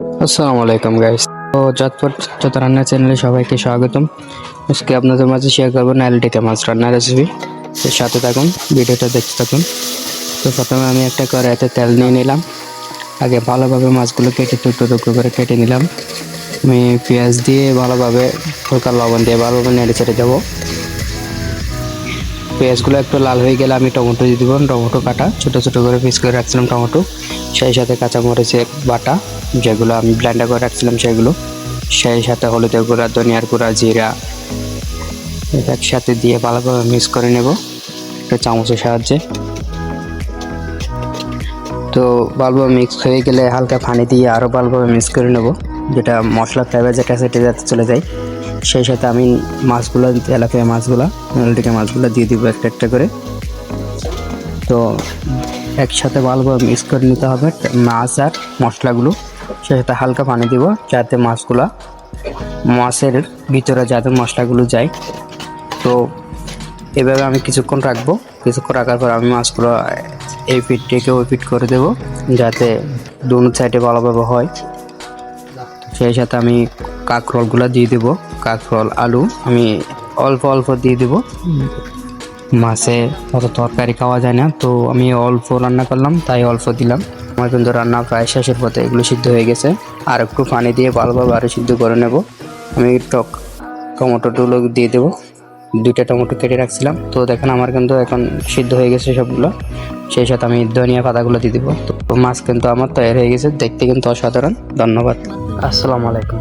আসসালামু আলাইকুম গাইস তো চটপট যত রান্না চ্যানেলে সবাইকে স্বাগতম। আজকে আপনাদের মাঝে শেয়ার করব নাইলটিকা মাছ রান্নার রেসিপি তো সাথে থাকুন, ভিডিওটা দেখতে থাকুন। তো প্রথমে আমি একটা কড়াইতে তেল নিয়ে নিলাম। আগে ভালোভাবে মাছগুলো কেটে টুকরো টুকরো করে কেটে নিলাম। আমি পেঁয়াজ দিয়ে ভালোভাবে হালকা লবণ দিয়ে ভালোভাবে নেড়ে চেড়ে দেবো। পেঁয়াজগুলো একটু লাল হয়ে গেলে আমি টমেটো দিয়ে দেবো। টমেটো কাটা, ছোটো ছোটো করে পিস করে রাখছিলাম টমেটো। সেই সাথে কাঁচামরিচের বাটা, যেগুলো আমি ব্লেন্ডার করে রাখছিলাম সেগুলো। সেই সাথে হলুদের গুঁড়া, ধনিয়ার গুঁড়া, জিরা একসাথে দিয়ে ভালোভাবে মিক্স করে নেব। একটা চামচের সাহায্যে। তো ভালোভাবে মিক্স হয়ে গেলে হালকা পানি দিয়ে আরও ভালোভাবে মিক্স করে নেব। যেটা মশলা ফ্লেভার যেটা সেটা যাতে চলে যায়। সেই সাথে আমি মাছগুলো তেলাপিয়া মাছগুলো নলটিকা মাছগুলো দিয়ে দিব একটা একটা করে। তো একসাথে ভালোভাবে মিক্স করে নিতে হবে, মাছ আর মশলাগুলো। সেই সাথে হালকা পানি দিব, যাতে মাছগুলো, মাছের ভিতরে যাতে মশলাগুলো যায়। তো এভাবে আমি কিছুক্ষণ রাখব। কিছুক্ষণ রাখার পর আমি মাছগুলো এই থেকে ওই পিঠ করে দেবো, যাতে দুনো সাইডে ভালোভাবে হয়। সেই সাথে আমি কাঁকরোলগুলো দিয়ে দেবো, কাঁকরোল, আলু, আমি অল্প অল্প দিয়ে দেবো। মাছে অত তরকারি খাওয়া যায় না, তো আমি অল্প রান্না করলাম, তাই অল্প দিলাম। আমার কিন্তু রান্না প্রায় শেষের পথে এগুলো সিদ্ধ হয়ে গেছে। আর একটু পানি দিয়ে ভালোভাবে আরও সিদ্ধ করে নেব। আমি টক টমেটোগুলো দিয়ে দেবো। দুইটা টমেটো কেটে রাখছিলাম। তো দেখেন আমার কিন্তু এখন সিদ্ধ হয়ে গেছে সবগুলো। সেই সাথে আমি ধনিয়া পাতাগুলো দিয়ে দেবো। তো মাছ কিন্তু আমার তৈরি হয়ে গেছে। দেখতে কিন্তু অসাধারণ। ধন্যবাদ। আসসালামু আলাইকুম।